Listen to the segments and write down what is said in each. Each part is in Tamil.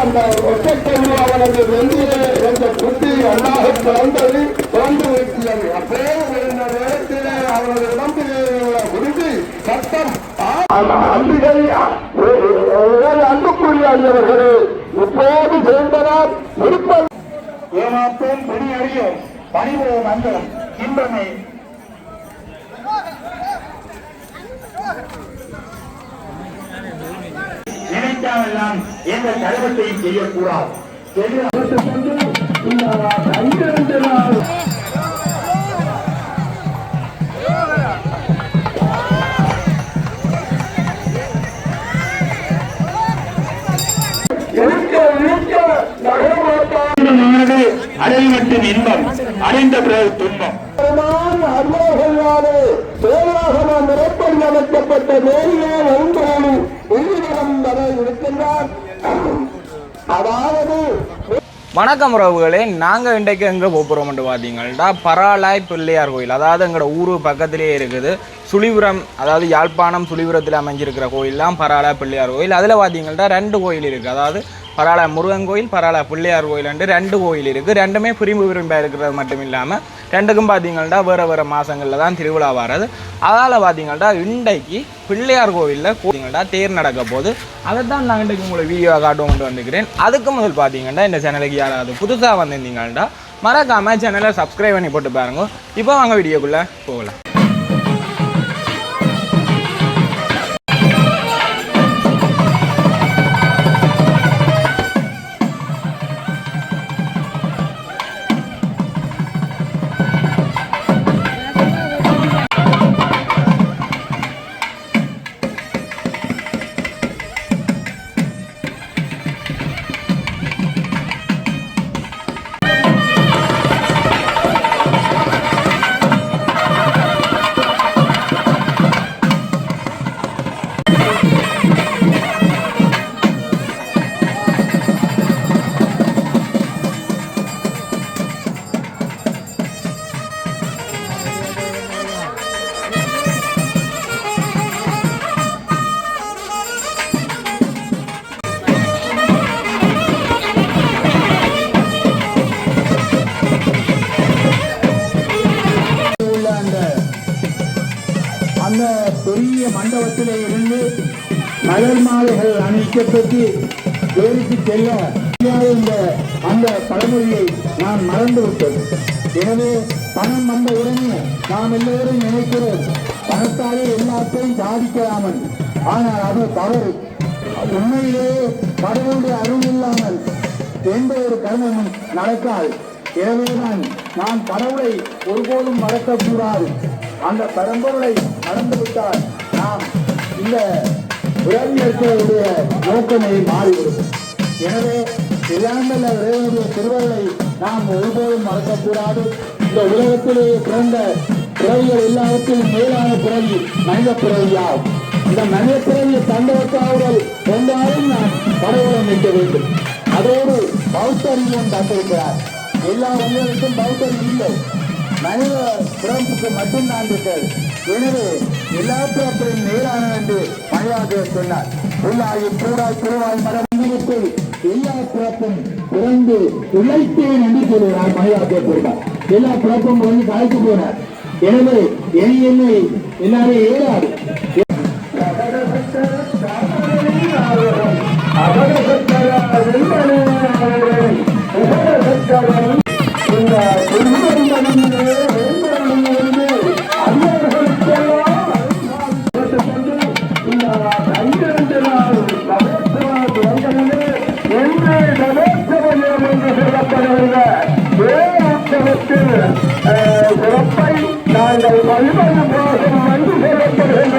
அந்த ஒற்றைக்கல்வி அவனது நெஞ்சிலே என்ற புத்தி அல்லாஹ் பிறந்தது பிறந்து வைக்கிறது அப்பே இந்த நேரத்திலே அவனது உடம்பிலே உள்ள உறுதி சத்தம் அன்பிகை அன்புக்குரிய அஞ்சவர்களே இப்போது சேர்ந்தனர் விருப்பம். ஏமாற்றோம் பிடி அறியோம். பணிவோம் அன்போம். இன்பமே எல்லாம் எந்த கருவத்தையும் செய்யக்கூடாது. செய்ய மட்டும் இன்பம். அடைந்த பிறகு துன்பம் அருளாலே பேராகம நிரப்பம் அமைக்கப்பட்ட நேரிலே ஒன்றோடு உயிரினம் வரை இருக்கின்றார். அதாவது வணக்கம் உறவுகளே நாங்கள் இன்றைக்கு எங்கே போகிறோம்னு பார்த்தீங்கன்னா பராலாய் பிள்ளையார் கோயில். அதாவது எங்களோட ஊர் பக்கத்திலேயே இருக்குது. சுழிபுரம் அதாவது யாழ்ப்பாணம் சுழிபுரத்தில் அமைஞ்சிருக்கிற கோயில்லாம் பராலாய் பிள்ளையார் கோயில். அதில் பார்த்தீங்கன்னா ரெண்டு கோயில் இருக்குது அதாவது பராள முருகன் கோயில் பராள பிள்ளையார் கோயில்ன்ட்டு ரெண்டு கோயில் இருக்குது ரெண்டுமே பிரிம்பு விரும்ப இருக்கிறது மட்டும் இல்லாமல் ரெண்டுக்கும் பார்த்தீங்கள்டா வேறு வேறு மாதங்களில் தான் திருவிழா வர்றது. அதால் பார்த்தீங்கள்டா இன்றைக்கு பிள்ளையார் கோவிலில் பார்த்தீங்கன்னா தேர் நடக்க போகுது. அதை தான் நான் இன்றைக்கு உங்களுக்கு வீடியோ காட்டுவோம் கொண்டு வந்துக்கிறேன் அதுக்கு முதல் பார்த்தீங்கன்னா இந்த சேனலுக்கு யாராவது புதுசாக வந்திருந்தீங்கள்டா மறக்காமல் சேனலை சப்ஸ்கிரைப் பண்ணி போட்டு பாருங்க. இப்போ வாங்க வீடியோக்குள்ளே போகலாம். அந்த பெரிய மண்டபத்திலே இருந்து மலர் மாலைகள் அணிக்கப்பட்டு வேலைக்கு செல்ல இந்த அந்த பழமொழியை நான் மறந்து விட்டேன். எனவே பணம் வந்த உடனே நாம் எல்லோரும் நினைக்கிறோம் பணத்தாலே எல்லாத்தையும் சாதிக்கலாமல் ஆனால் அது தவறு. உண்மையிலேயே கடவுளுடைய அருள் இல்லாமல் எந்த ஒரு கர்மமும் நடக்காது. எனவேதான் நான் கடவுளை ஒருபோதும் மறக்கக்கூடாது. அந்த பரம்பொருளை மறந்துவிட்டால் நாம் இந்த உறவினர்களுடைய நோக்கமே மாறிவிடும். எனவே இல்லாமல் இறைவனுடைய திருவருளை நாம் ஒருபோதும் மறக்கக்கூடாது. இந்த உலகத்திலேயே பிறந்த பிறவிகள் எல்லாவற்றிலும் மேலான பிறவி மனித பிறவியாகும். இந்த மனித பிறவியை தந்தவர்கள் என்றாலும் நாம் கடவுளை நிற்க வேண்டும். அதோடு பௌத்தறிவும் தந்திருக்கிறார். எல்லா உயிர்களுக்கும் பௌத்தம் இல்லை. மனித பிறப்புக்கு மட்டும்தான் இருக்கிறது. எனவே எல்லா பிறப்பிலும் நேரான என்று மனிதாசிரியர் சொன்னார். உள்ளாகி கூடாய் திருவாய் மரத்தில் எல்லா பிறப்பும் பிறந்து உழைத்தேன் என்று சொல்கிறார் மனிதாசிரியர் கூறினார் எல்லா பிறப்பும் வந்து கலைத்து போனார். எனவே என்னை எல்லாரும் ஏறாது. நாங்கள் வழிபடும் போதும் வந்து செல்லப்படுகின்ற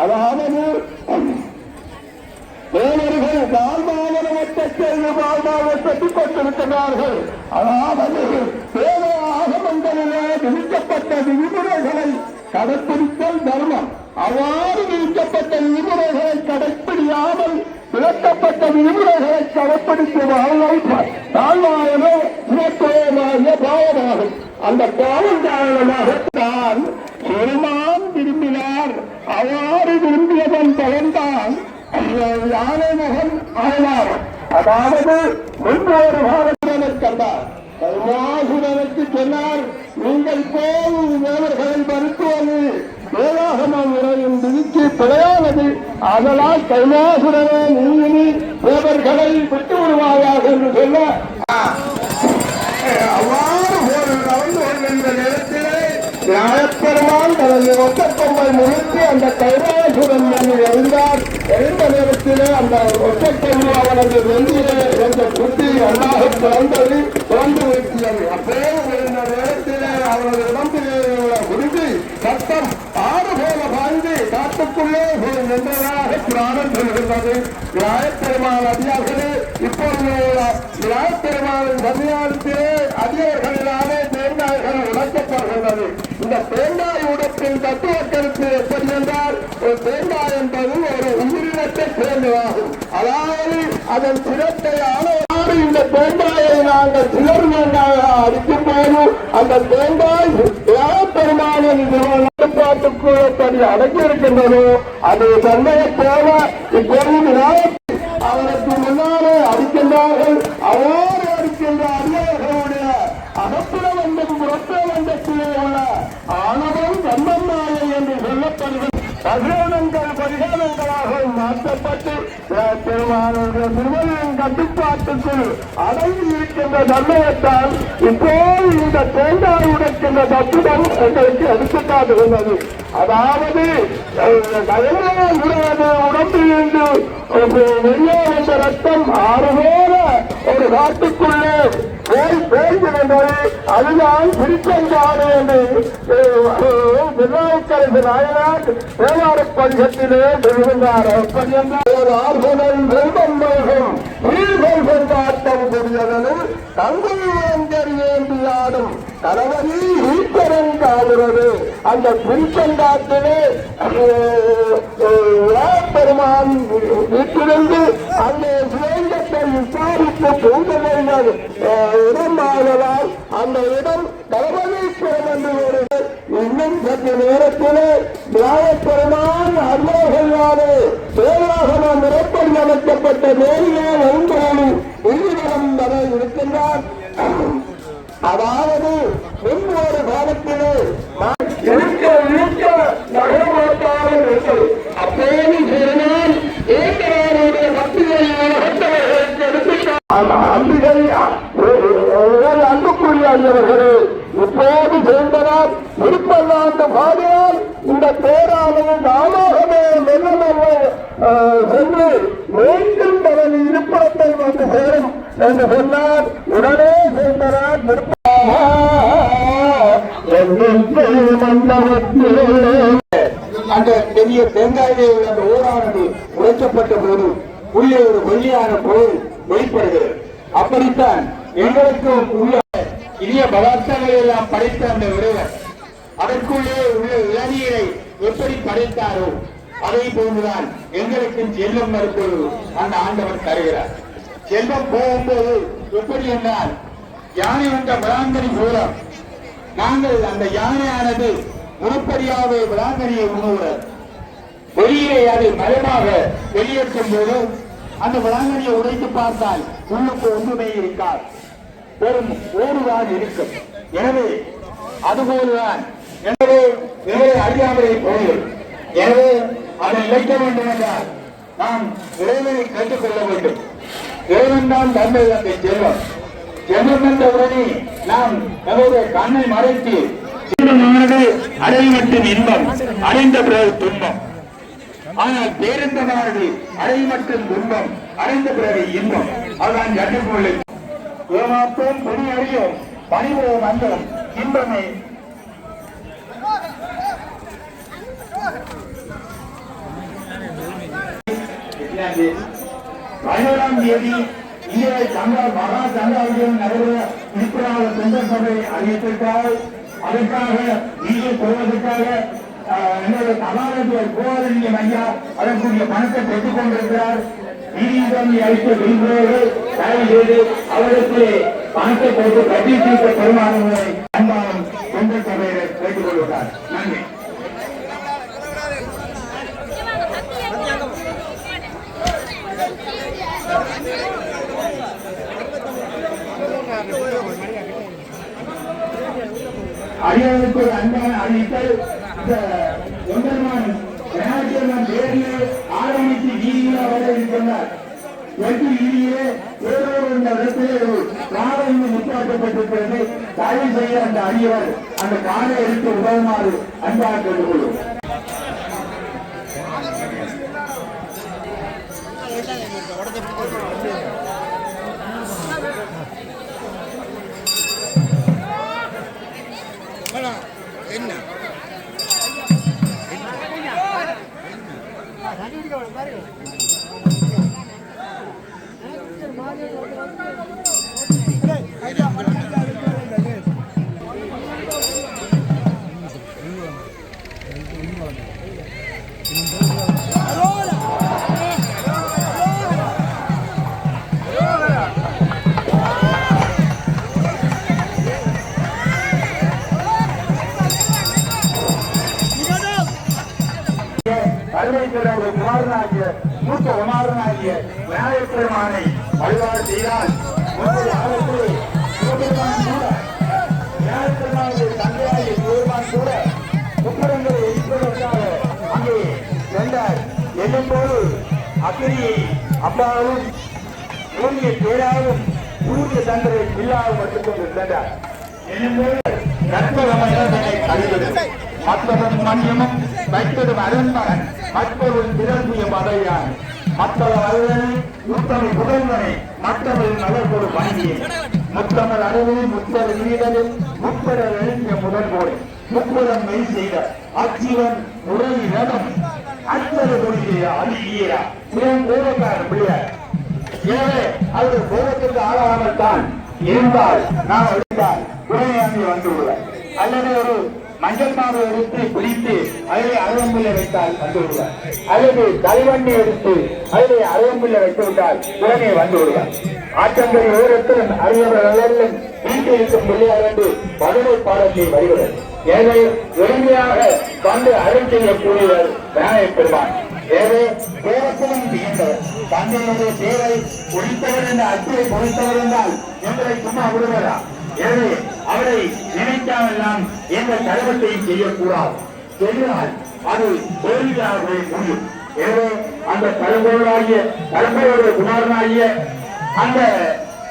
அதாவது தேவர்கள் வாழ்வாதாரத்தை செய்து வாழ்வாதாரத்தை கொண்டிருக்கிறார்கள் அதாவது தேவ ஆகமங்களிலே விதிக்கப்பட்ட விதிமுறைகளை கடைபிடித்தல் தர்மம். அவ்வாறு விதிக்கப்பட்ட விதிமுறைகளை கடைப்பிடியாமல் விளக்கப்பட்ட விதிமுறைகளை கடைப்பிடித்து வாழ்வாய் தாழ்வாயனோ சிறப்புமாகிய பாவமாகும். அந்த பாவம் காரணமாகத்தான் பெருமான் விரும்பினார். அவ்வாறு விரும்பியதன் பலன்தான் யானை மகன் ஆனார். அதாவது முன்போரு காலத்தினர் கண்டார். கருணாசுரனுக்கு சொன்னார் நீங்கள் போல் தேவர்களை மருத்துவது வேதாகம முறையின் விதிக்கு பிழையானது. அதனால் கைலாசுரனே நீ தேவர்களை விட்டு விடுவாயாக என்று சொல்ல. அவ்வாறு ஒரு நடந்து கொண்டிருந்த நேரத்திலே நியாயப்பெருமான் தனது ஒட்டக்கொம்பை முடித்து அந்த கைலாசுரன் மீது எறிந்தார் எறிந்த நேரத்திலே அந்த ஒட்டக்கொம்பு அவனது வெந்தியிலே என்ற குட்டி அண்ணாக பிறந்தது பிறந்து வைத்தது. அப்போது இருந்த நேரத்திலே அவனது உடம்பிலே உள்ள குருதி சத்தம் ஆறு போல பாய்ந்து காட்டுக்குள்ளே போய் நின்றதாக புராணம் சொல்கின்றது நியாயப்பெருமான் அதிகாரிகளே இப்பொழுது நியாயப்பெருமானின் சன்னியானத்திலே அதிகாரிகளினாலே தேர்ந்தாய்கள் உடைக்கப்படுகின்றது. இந்த தேங்காய் உடத்தின் தத்துவ கருத்து எப்படி என்றால் ஒரு தேங்காய் என்பது ஒரு உயிரினத்தை சேர்ந்ததாகும். அதாவது அதன் சிரத்தை ஆனவாறு இந்த தேங்காயை நாங்கள் சிலர் தேங்காயாக அடிக்கும் போது அந்த தேங்காய் பெருமானின் கட்டுப்பாட்டுக்குள்ளப்படி அடங்கி இருக்கின்றதோ அது தன்மையை போல இப்பொழுது அவருக்கு முன்னாலே அடிக்கின்றார்கள். அவோடு அடிக்கின்ற அடியார்களுடைய அகப்புறம் என்றும் புறப்புறம் என்றத்திலே உள்ள ஆணவம் தன்மன்னாயை என்று சொல்லப்படுகிறது பகிரணங்கள் பரிகாரங்களாக மாற்றப்பட்டு பெருமானுடைய திருமணியின் கட்டுப்பாட்டுக்குள் அடங்கி இருக்கின்ற தன்மையத்தால் இப்போது இந்த தேங்காய் உடைக்கின்ற தத்துவம் எங்களுக்கு எடுத்துக்காட்டுகின்றது அதாவது உடையது உடையது உடம்பிலிருந்து வெளியே வந்த ரத்தம் ஆறு போல ஒரு காட்டுக்குள்ளே போய் பேசுகின்றது அதுதான் திருச்செங்காடு என்று விநாயகரசு நாயனார் தேவார பதிகத்திலே சொல்கின்றார் ஒரு ஆறுதல் வெல்வம் வெல்கும் உயிர்கள் கொண்டாட்டம் புரியதனும் தங்கள் வேந்தர் ஆடும் தளபதி ஈஸ்வரன் காடுறது அந்த திருச்செங்காட்டிலே பெருமான் வீட்டிலிருந்து அந்த சுரங்கத்தை விசாரித்து பூஜைகள் இடமாகலாம் அந்த இடம் தளபதீஸ்வரம் என்று ஒரு இன்னும் சற்று நேரத்திலே நியாயப்பெருமான் அருளாலே நாம் முறைப்படி அமைக்கப்பட்ட நேரிலே ஒன்றோடு உயிரினம் வர இருக்கின்றார். அதாவது முன்பொரு காலத்திலே நகரமாட்டாமல் அப்போது சொன்னால் பக்தியை எடுத்துட்டார் அந்த என்று உடனே சேர்ந்தனர் அந்த பெரிய தேங்காயிலே உள்ள அந்த ஓரானது உடைக்கப்பட்ட போது உள்ளே ஒரு வெள்ளியான பொருள் வெளிப்படுகிறது. அப்படித்தான் எங்களுக்கு உள்ள இனிய பதார்த்தங்களை எல்லாம் படைத்த அந்த இறைவன் அதற்குள்ளே உள்ள இளநீரை எப்படி படைத்தாரோ அதை போன்றுதான் எங்களுக்கும் செல்வம் மறுப்பது அந்த ஆண்டவர் தருகிறார். செல்வம் போகும்போது எப்படி என்றால் யானை வந்த விளாங்கனி மூலம் நாங்கள் அந்த யானையானது உருப்படியாவே விளாங்கனியை உணவுறது வெளியிலே அது மயமாக வெளியேற்றும் போது அந்த விளாங்கனியை உடைத்து பார்த்தால் உள்ளுக்கு ஒன்றுமே இருக்கார் வெறும் ஓடுதான் இருக்கும். எனவே அதுபோதுதான் எனவே நிறைய அறியாமலே போகும் எனவே அதை இழைக்க வேண்டும் என்றால் நாம் இறைவனை கேட்டுக்கொள்ள வேண்டும். தேவன்தான் தந்தை தந்தை செல்வம் செல்வம் என்ற உடனே நாம் நம்முடைய கண்ணை மறைத்து செல்வமானது அடைமட்டும் இன்பம் அடைந்த பிறகு துன்பம். ஆனால் பேருந்த வாழ்வு அறை மட்டும் துன்பம் அடைந்த பிறகு இன்பம். அதுதான் கட்டுக்கொள்ளு ஏமாப்போம் பணி அறியோம் பணிபுர மந்திரம் இன்பமே. பதினேழாம் தேதி இங்கே சங்கா மகா சங்காவியம் நடைபெற இருக்கிறார் தொண்டர் சபை அறிவித்திருக்கார் அதற்காக இங்கே போவதற்காக என்னுடைய சமாதானத்தில் கோவலிங்கம் ஐயா அதற்குரிய பணத்தை பெற்றுக் கொண்டிருக்கிறார். நீதிமன்றம் அளித்த விரும்புகிறவர்கள் தயவு செய்து அவருக்கு பணத்தை கொடுத்து கட்டி தீர்க்க பெருமானங்களை அன்பான அடியாருக்கு ஒரு அன்பான அறிவித்தல் இந்த ஒன்றமான் ஜனாதிபதி ஆரம்பித்து வீதியில் வர எட்டு ஏதோ இந்த இடத்திலே தயவு செய்ய அந்த அடியவர் அந்த காலை எடுத்து உதவுமாறு அன்பாக கேட்டுக்கொள்ளும் அருமைக்கிற ஒரு குமாரனாகிய மூத்த குமாரனாகிய விநாயகப் வழிபாடு செய்தால் முந்தைய தந்தையாகிய சிவபெருமான் கூட முப்பரங்களை எரிப்பதற்காக அங்கே சென்றார் என்னும்போது அக்கிரியை அப்பாவும் சூரிய தேராவும் சூரிய சந்திரை பில்லாவும் மட்டும் சென்றார் என்னும்போது கற்பகமயம் அறிவது மற்றவன் மன்யமும் வைத்ததும் அருண்மகன் மற்றொரு பிறப்பிய பதையான் மற்றவர் அருவனை முத்தமை புகழ்வனை மற்றவரின் நலர்கொடு பணியே முத்தமிழ் அருவினை முத்தர் வீரரில் முப்படர் எழுதிய முதல் போய் முப்புறம் மெய் செய்த அச்சிவன் உரை ரதம் அச்சர கொடிய அதிகீரா இவன் கோபக்கார பிள்ளையார் எனவே அவர் கோபத்திற்கு ஆளாமல் தான் இருந்தால் நான் எடுத்தால் வந்து வந்துவிடுவேன் அல்லது ஒரு மஞ்சள் மாவு எடுத்து குளித்து அதை அருவம்புல்லை வைத்தால் வந்து விடுவார் அல்லது தலைவண்ணி எடுத்து அதை அருவம்புல்லை வைத்து விட்டால் உடனே வந்து விடுவார் ஆற்றங்கரை ஓரத்திலும் அறியவர்கள் வீட்டில் இருக்கும் பிள்ளையார் என்று பதுமை பாடத்தை வருகிறது. எனவே எளிமையாக வந்து அருள் செய்யக்கூடியவர் விநாயகப் பெருமான். ஏதோ தேவத்திலும் வியந்தவர் தந்தையுடைய தேவை ஒழித்தவர் என்ற அச்சை பொறித்தவர் என்றால் எங்களை சும்மா விடுவதா எனவே அவரை நினைக்காமெல்லாம் எந்த கழகத்தையும் செய்யக்கூடாது. செய்தால் அது தோல்வியாகவே முடியும். எனவே அந்த தலைவர்களாகிய தலைவருடைய குமாரனாகிய அந்த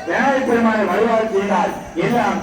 விநாயகப் பெருமானை வழிபாடு செய்தால் எல்லாம்